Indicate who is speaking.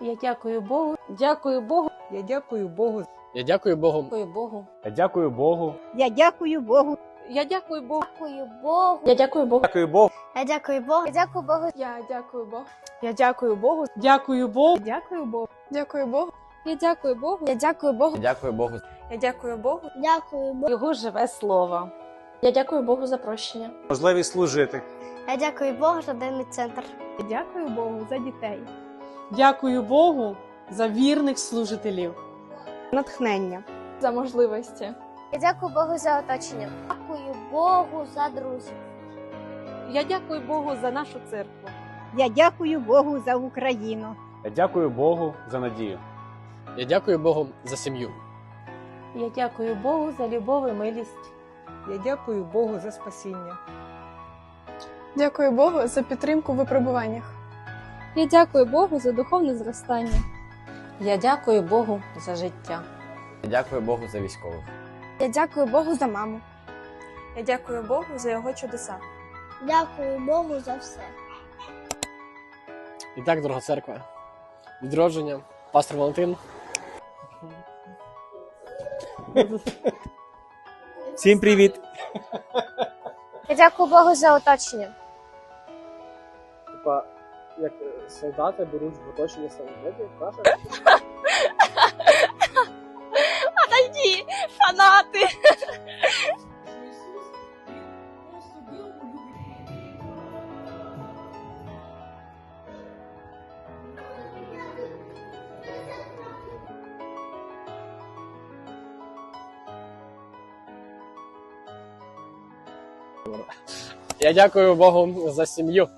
Speaker 1: Я дякую Богу. Дякую Богу.
Speaker 2: Я дякую Богу.
Speaker 3: Я дякую Богу.
Speaker 1: Дякую Богу.
Speaker 4: Я дякую Богу.
Speaker 5: Я дякую Богу.
Speaker 1: Я дякую Богу.
Speaker 6: Дякую Богу.
Speaker 1: Я дякую Богу.
Speaker 4: Дякую Богу.
Speaker 6: Я дякую Богу. Я дякую Богу.
Speaker 7: Я дякую Богу.
Speaker 1: Я дякую Богу.
Speaker 2: Дякую Богу.
Speaker 1: Дякую Богу.
Speaker 7: Дякую Богу.
Speaker 6: Я дякую Богу. Я дякую Богу.
Speaker 4: Дякую Богу.
Speaker 7: Я дякую Богу.
Speaker 6: Дякую Богу.
Speaker 1: Його живе слово. Я дякую Богу за прощення.
Speaker 4: Можливість служити.
Speaker 6: Я дякую Богу за денний центр.
Speaker 1: Дякую Богу за дітей.
Speaker 2: Дякую Богу за вірних служителів.
Speaker 5: Натхнення.
Speaker 7: За можливості.
Speaker 6: Я дякую Богу за оточення. Дякую Богу за друзів.
Speaker 1: Я дякую Богу за нашу церкву.
Speaker 5: Я дякую Богу за Україну.
Speaker 4: Я дякую Богу за надію.
Speaker 3: Я дякую Богу за сім'ю.
Speaker 1: Я дякую Богу за любов і милість.
Speaker 2: Я дякую Богу за спасіння.
Speaker 7: Дякую Богу за підтримку в випробуваннях.
Speaker 6: Я дякую Богу за духовне зростання.
Speaker 1: Я дякую Богу за життя.
Speaker 4: Я дякую Богу за військових.
Speaker 6: Я дякую Богу за маму.
Speaker 7: Я дякую Богу за його чудеса.
Speaker 6: Дякую Богу за все.
Speaker 3: І так, дорога церква. Відродження. Пастор Валентин.
Speaker 4: Всім привіт!
Speaker 6: Я дякую Богу за оточення.
Speaker 3: Типа, як солдати беруть в оточення самовиди, каша.
Speaker 1: Отойди, фанати!
Speaker 3: Я дякую Богу за сім'ю.